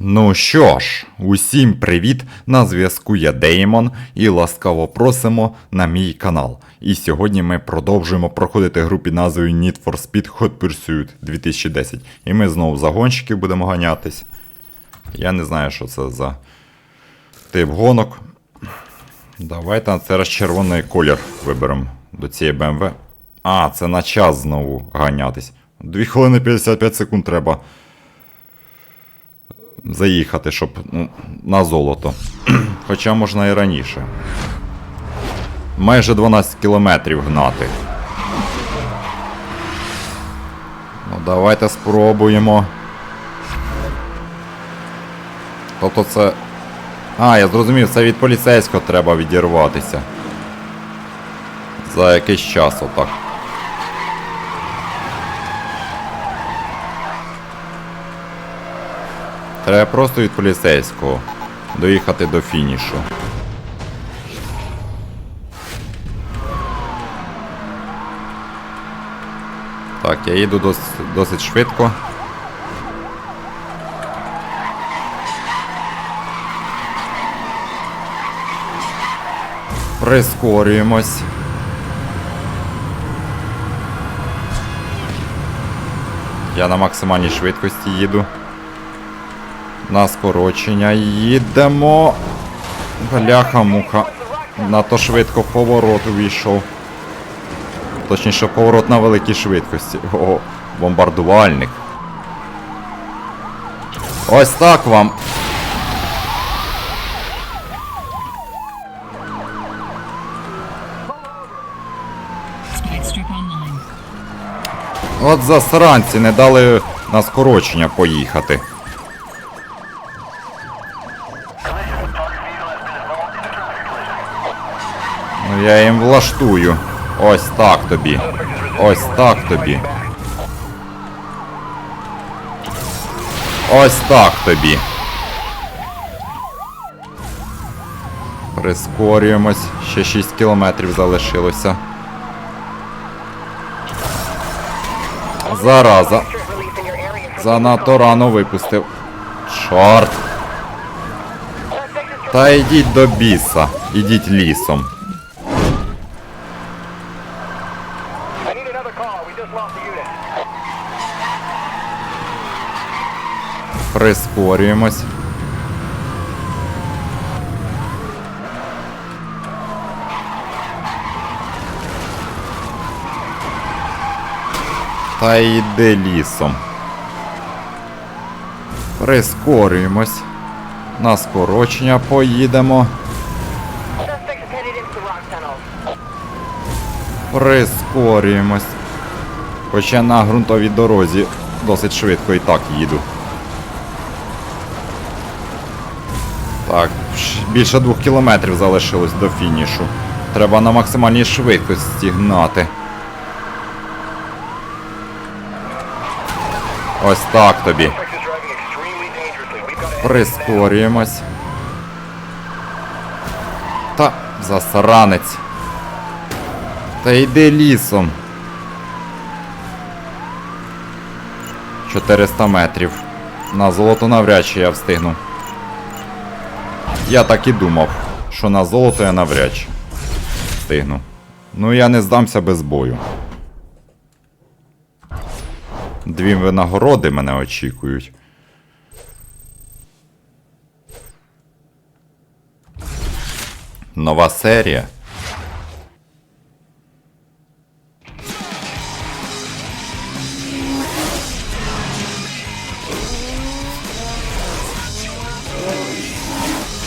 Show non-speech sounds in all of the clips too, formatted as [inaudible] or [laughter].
Ну що ж, усім привіт! На зв'язку я Деймон і ласкаво просимо на мій канал. І сьогодні ми продовжуємо проходити гру під назвою Need for Speed Hot Pursuit 2010. І ми знову за гонщиків будемо ганятись. Я не знаю, що це за тип гонок. Давайте на цей раз червоний колір виберемо до цієї BMW. А, це на час знову ганятись. 2 хвилини 55 секунд треба заїхати, щоб ну, на золото. [clears throat] Хоча можна і раніше. Майже 12 кілометрів гнати. Ну, давайте спробуємо. Тобто це. А, я зрозумів, це від поліцейського треба відірватися. За якийсь час отак. Треба просто від поліцейського доїхати до фінішу. Так, я їду дос, досить швидко. Прискорюємось. Я на максимальній швидкості їду. На скорочення їдемо. Бляха-муха. Надто швидко поворот увійшов. Точніше, поворот на великій швидкості. О, бомбардувальник. Ось так вам. От засранці не дали на скорочення поїхати. Я їм влаштую. Ось так тобі. Ось так тобі. Ось так тобі. Прискорюємось. Ще 6 кілометрів залишилося. Зараза. Занадто рано випустив. Чорт. Та йдіть до біса. Ідіть лісом. Прискорюємось. Та йди лісом. Прискорюємось. На скорочення поїдемо. Прискорюємось. Хоча на ґрунтовій дорозі досить швидко і так їду. Так, ш- більше двох кілометрів залишилось до фінішу. Треба на максимальній швидкості гнати. Ось так тобі. Прискорюємось. Та, засранець. Та йди лісом. 400 метрів. На золото навряд чи я встигну. Я так і думав, що на золото я навряд чи встигну. Ну я не здамся без бою. Дві винагороди мене очікують. Нова серія.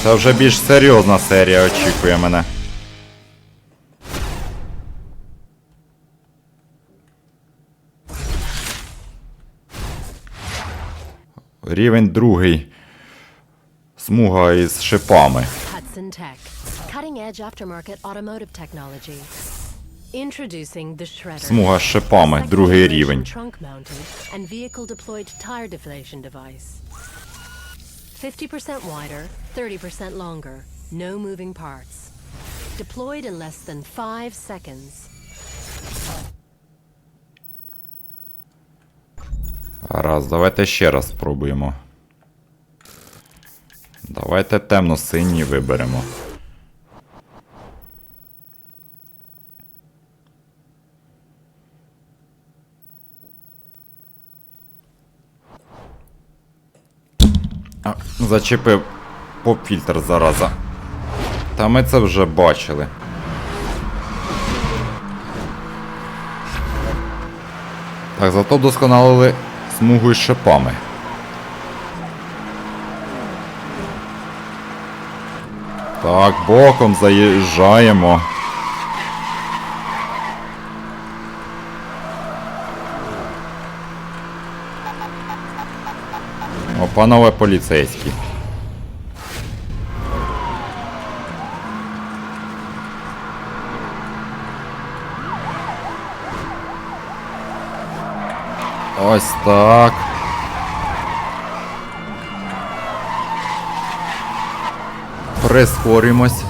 Це вже більш серйозна серія очікує мене. Рівень другий. Смуга із шипами. Hudson Tech, cutting edge aftermarket automotive technology. Introducing the Shredder. Смуга з шипами, другий рівень. Trunk mounted and vehicle deployed tire deflation device. 50% wider, 30% longer. No moving parts. Deployed in less than five seconds. Раз, давайте ще раз спробуємо. Давайте темно-синій виберемо. А, зачепив поп-фільтр зараза. Та ми це вже бачили. Так, зато вдосконалили смугу із шипами. Так, боком заїжджаємо. Панове поліцейські. Ось так. Прискорюємось.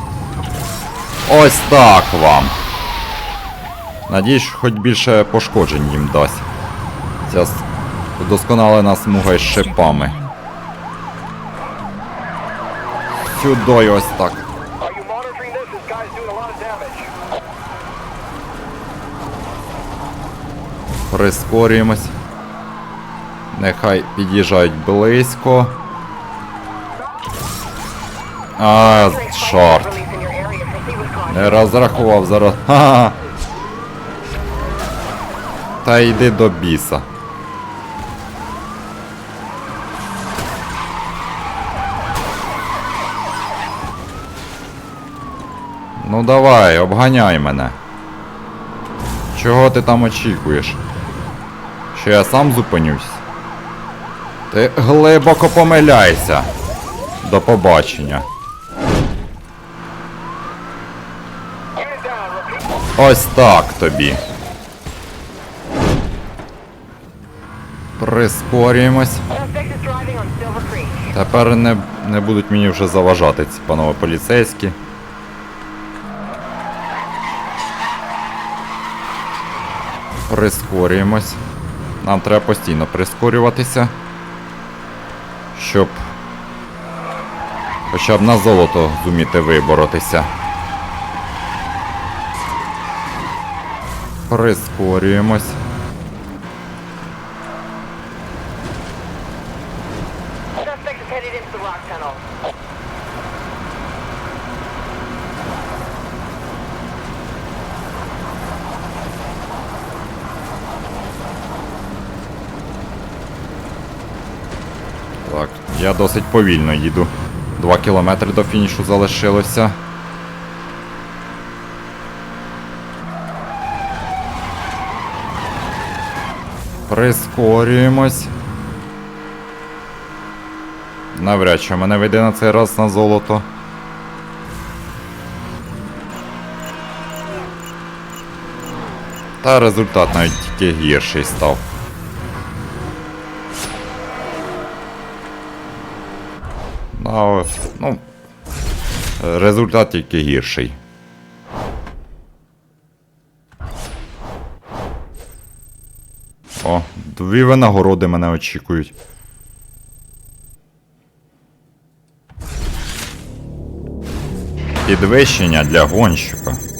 Ось так вам. Надіюсь, хоч більше пошкоджень їм дасть. Ця вдосконалена смуга із шипами. Сюди ось так. Прискорюємось. Нехай під'їжджають близько. А, чорт. Не розрахував зараз. Ха-ха. Та йди до біса. Ну давай, обганяй мене. Чого ти там очікуєш? Що я сам зупинюсь? Ти глибоко помиляйся. До побачення. Ось так тобі. Прискорюємось. Тепер не, не будуть мені вже заважати ці панове поліцейські. Прискорюємось. Нам треба постійно прискорюватися. Щоб хоча б на золото зуміти виборотися. Прискорюємось. Досить повільно їду. Два кілометри до фінішу залишилося. Прискорюємось. Навряд чи мене вийде на цей раз на золото. Та результат навіть тільки гірший став. А, ну, результат тільки гірший. О, дві винагороди мене очікують. Підвищення для гонщика.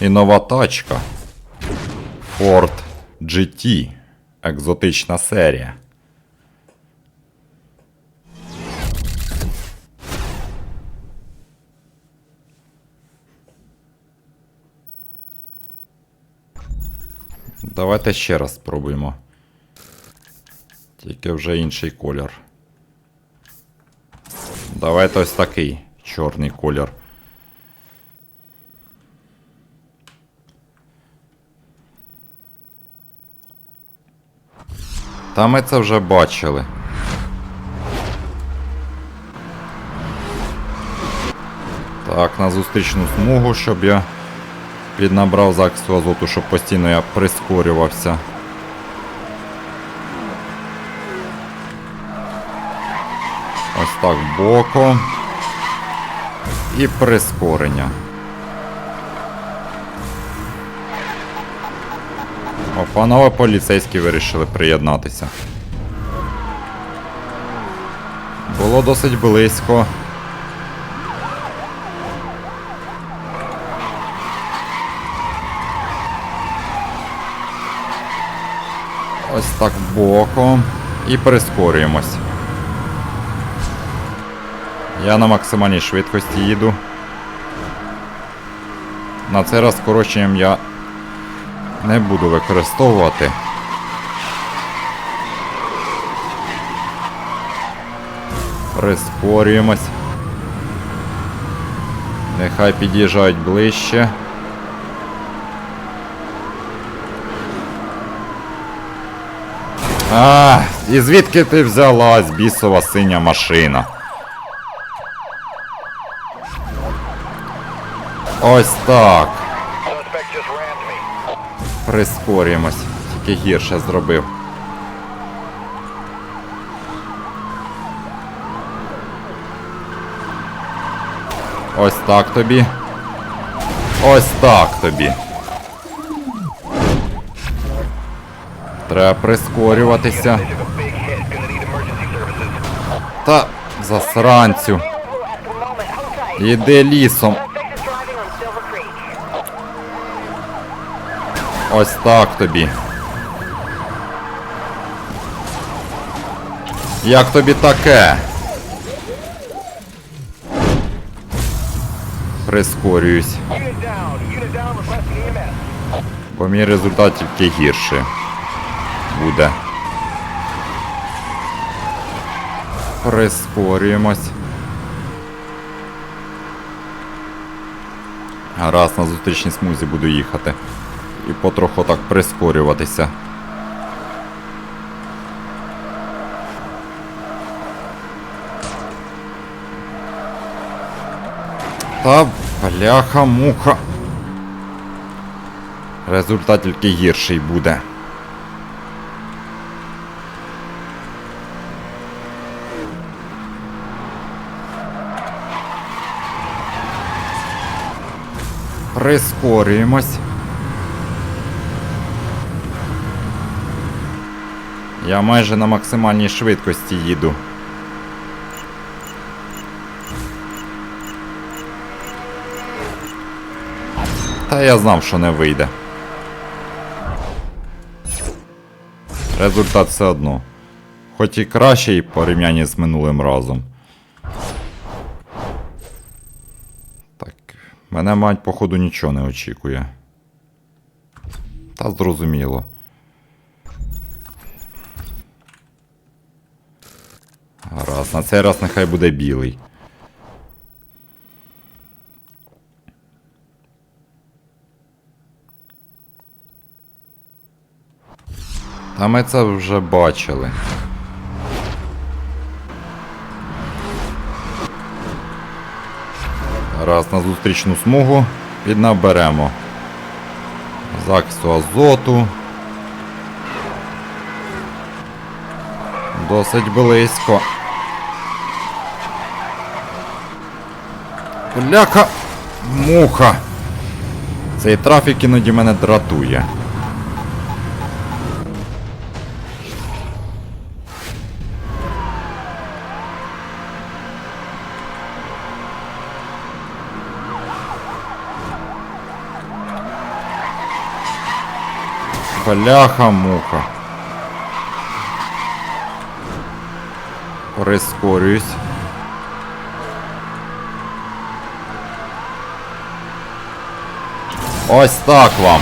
І нова тачка. Ford GT. Екзотична серія. Давайте ще раз спробуємо. Тільки вже інший колір. Давайте ось такий чорний колір. Та ми це вже бачили. Так, на зустрічну смугу, щоб я піднабрав захисту азоту, щоб постійно я прискорювався. Ось так боком. І прискорення. О, поліцейські вирішили приєднатися. Було досить близько. Ось так боком. І прискорюємось. Я на максимальній швидкості їду. На цей раз скороченням я не буду використовувати. Прискорюємось. Нехай під'їжджають ближче. А, і звідки ти взялась, бісова синя машина? Ось так. Прискорюємось. Тільки гірше зробив. Ось так тобі. Ось так тобі. Треба прискорюватися. Та засранцю. Іди лісом. Ось так тобі. Як тобі таке? Прискорююсь. Бо мій результат тільки гірше буде. Прискорюємось. Гаразд на зустрічній смузі буду їхати. І потроху так прискорюватися. Та бляха муха. Результат тільки гірший буде. Прискорюємось. Я майже на максимальній швидкості їду. Та я знав, що не вийде. Результат все одно. Хоч і кращий в порівнянні з минулим разом. Так, мене, мать, походу, нічого не очікує. Та зрозуміло. Раз, на цей раз нехай буде білий. Та ми це вже бачили. Раз на зустрічну смугу піднаберемо захисту азоту. Досить близько. Бляха муха. Цей трафік іноді мене дратує. Бляха муха. Прискорююсь. Ось так вам.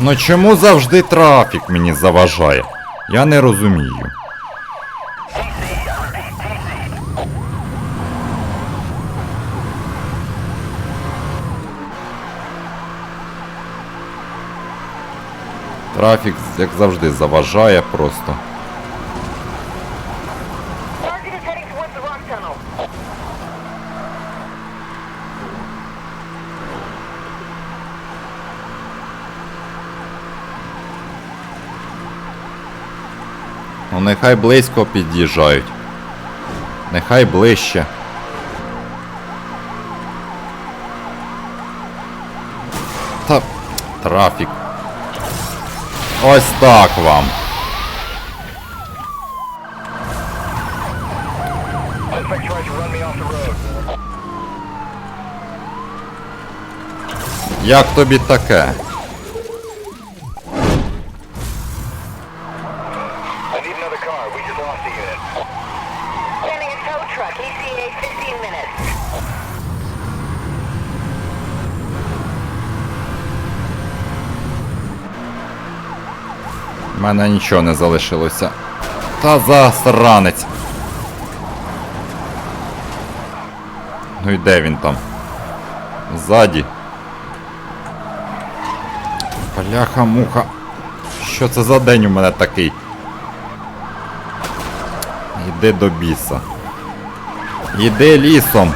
Ну чому завжди трафік мені заважає? Я не розумію. Трафік, як завжди, заважає просто. Ну нехай близько під'їжджають. Нехай ближче. Та трафік. Ось так вам. Як тобі таке? Мене нічого не залишилося. Та засранець. Ну і де він там? Ззаді. Бляха муха. Що це за день у мене такий? Іди до біса. Іди лісом.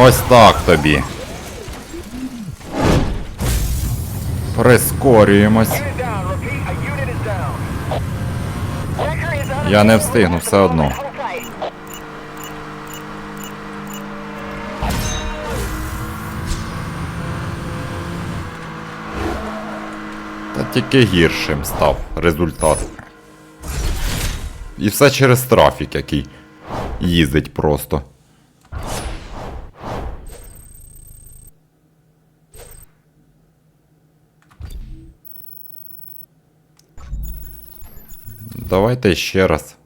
Ось так тобі. Прискорюємось. Я не встигну все одно. Та тільки гіршим став результат. І все через трафік, який їздить просто. Давайте ще раз.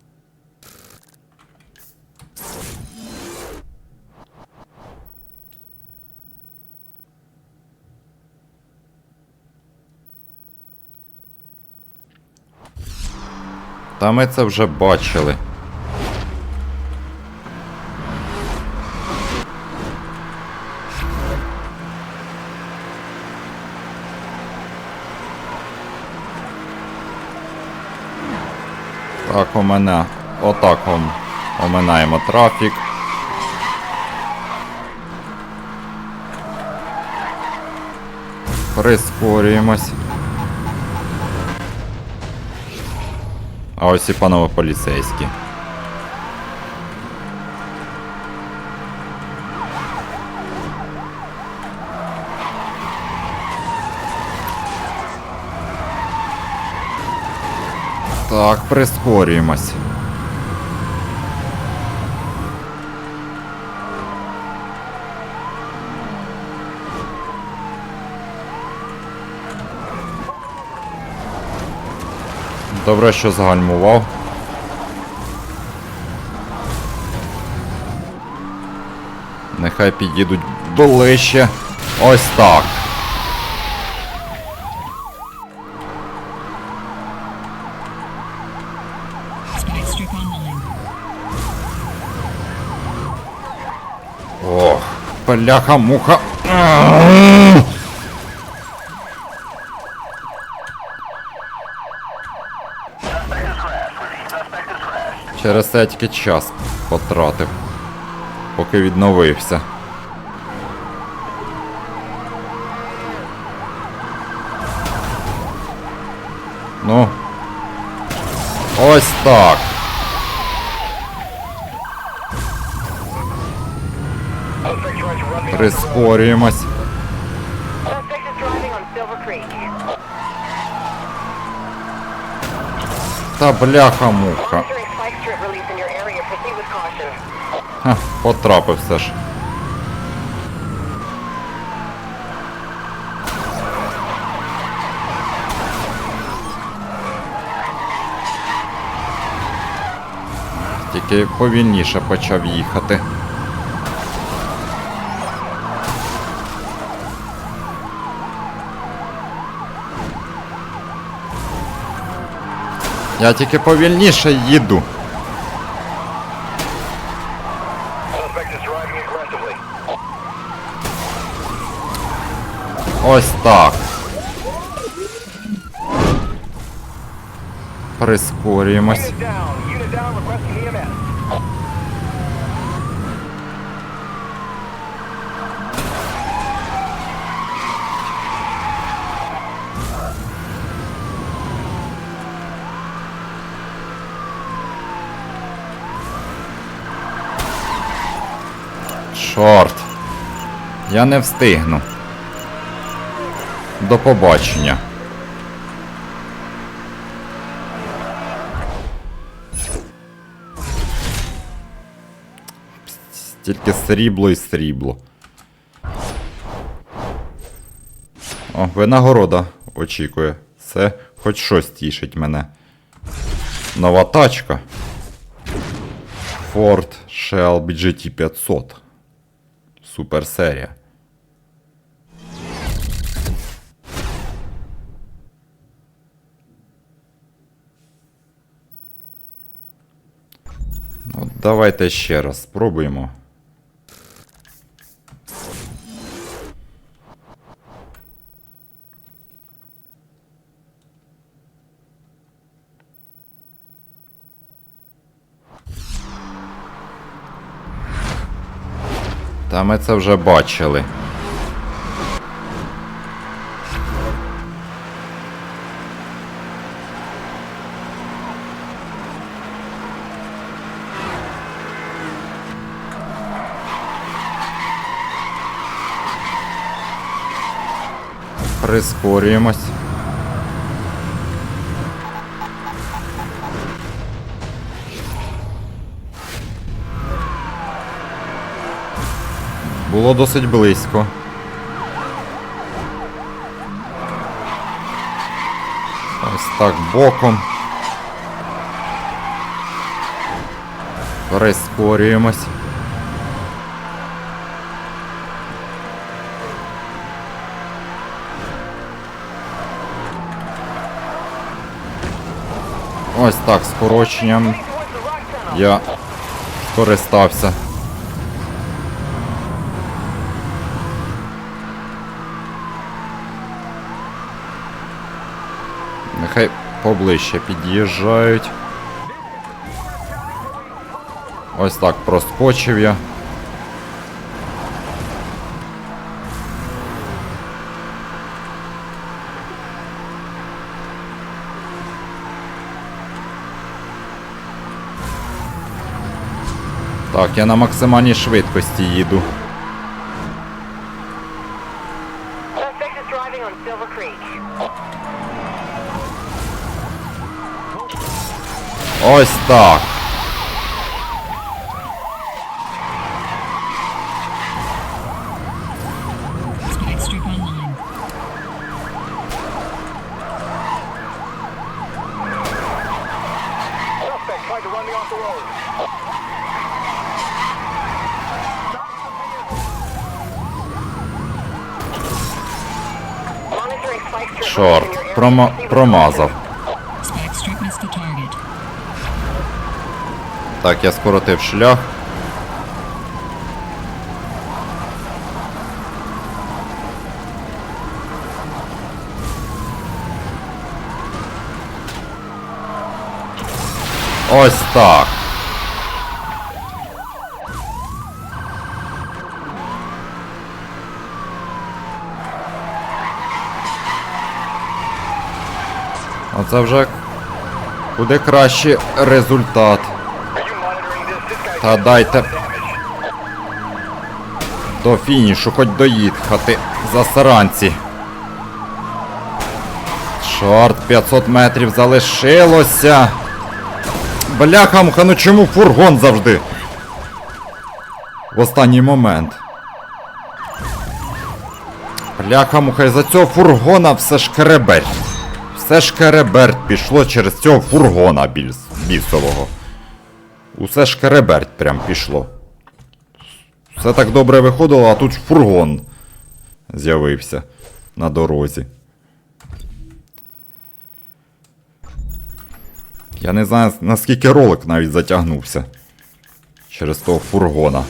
Та ми це вже бачили. Так, у мене отак ом, оминаємо трафік. Прискорюємось. А ось і панове поліцейські. Так, прискорюємось. Добре, що загальмував. Нехай підійдуть ближче. Ось так. Бляха-муха. Через це я тільки час потратив, поки відновився. Ну. Ось так. Proceed with caution. Ха, все ж. Тільки повільніше почав їхати. Я тільки повільніше їду. Ось так. Прискорюємось. Чорт. Я не встигну. До побачення. Тільки срібло і срібло. О, винагорода очікує. Це хоч щось тішить мене. Нова тачка. Ford Shelby GT 500. Супер серія. Ну, давайте ще раз спробуємо. Та ми це вже бачили. Прискорюємось. Було досить близько. Ось так боком. Прискорюємось. Ось так, скороченням я скористався. Нехай поближче під'їжджають. Ось так проскочив я. Так, я на максимальній швидкості їду. Spike strip. Чорт, прома- промазав. Так, я скоротив шлях. Ось так. Оце вже куди кращий результат. Та дайте до фінішу хоч доїхати засаранці. Чорт, 500 метрів залишилося. Бляха-муха, ну чому фургон завжди? В останній момент. Бляха-муха, із-за цього фургона все шкереберть. Все шкереберть пішло через цього фургона біс, бісового. Усе шкереберть прям пішло. Все так добре виходило, а тут фургон з'явився на дорозі. Я не знаю, наскільки ролик навіть затягнувся через того фургона.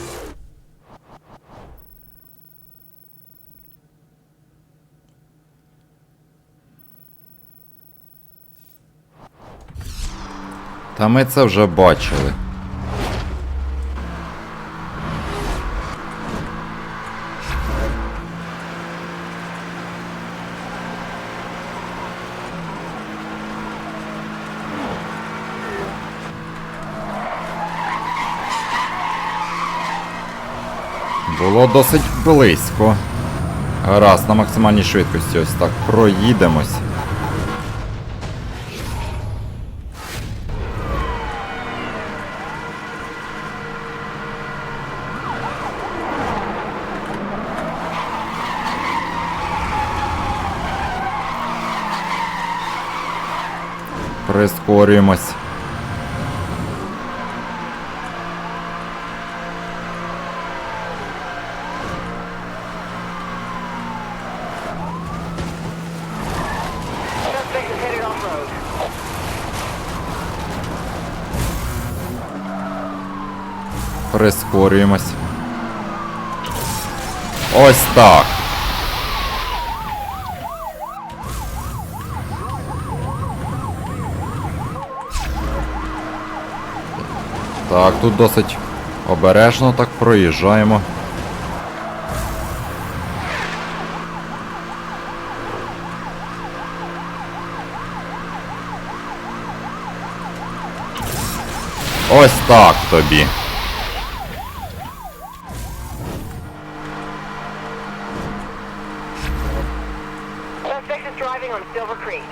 Та ми це вже бачили. Було досить близько. Гаразд, на максимальній швидкості ось так проїдемось. Прискорюємось. Прискорюємось. Ось так. Так, тут досить обережно так проїжджаємо. Ось так тобі. Driving on Silver Creek.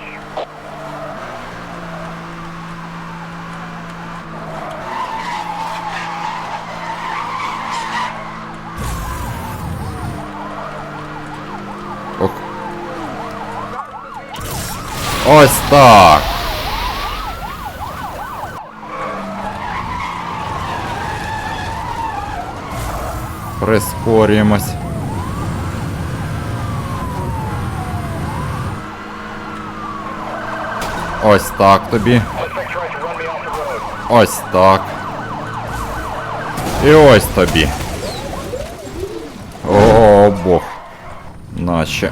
Ок. Ось так. Прискорюємось. Ось так тобі. Ось так. І ось тобі. О, бог. Наче.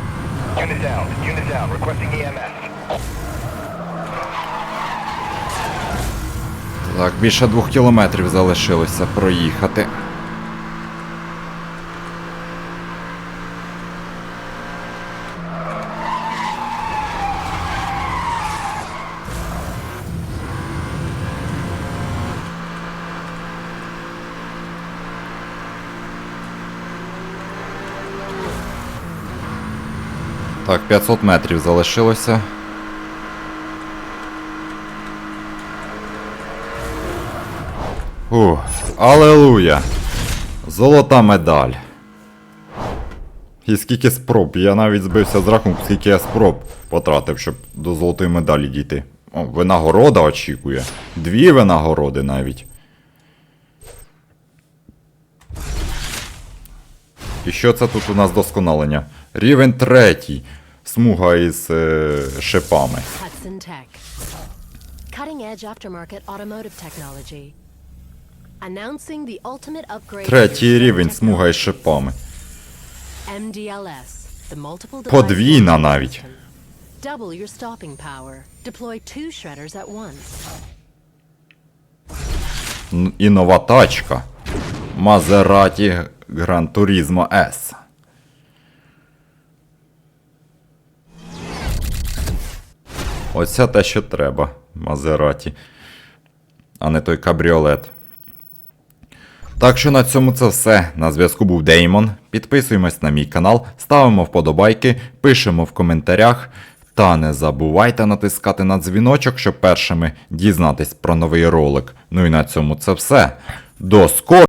Так, більше двох кілометрів залишилося проїхати. 500 метрів залишилося. Ух, алелуя! Золота медаль. І скільки спроб? Я навіть збився з рахунку, скільки я спроб потратив, щоб до золотої медалі дійти. О, винагорода очікує. Дві винагороди навіть. І що це тут у нас досконалення? Рівень третій. Смуга із е, шипами. Hudson Tech. Cutting edge aftermarket automotive technology. Announcing the ultimate upgrade. Третій рівень смуга із шипами. MDLS. The multiple device Подвійна навіть. Double your stopping power. Deploy two shredders at once. Н- І нова тачка. Maserati Gran Turismo S. Оце те, що треба. Мазераті. А не той кабріолет. Так що на цьому це все. На зв'язку був Деймон. Підписуємось на мій канал, ставимо вподобайки, пишемо в коментарях. Та не забувайте натискати на дзвіночок, щоб першими дізнатись про новий ролик. Ну і на цьому це все. До скорого!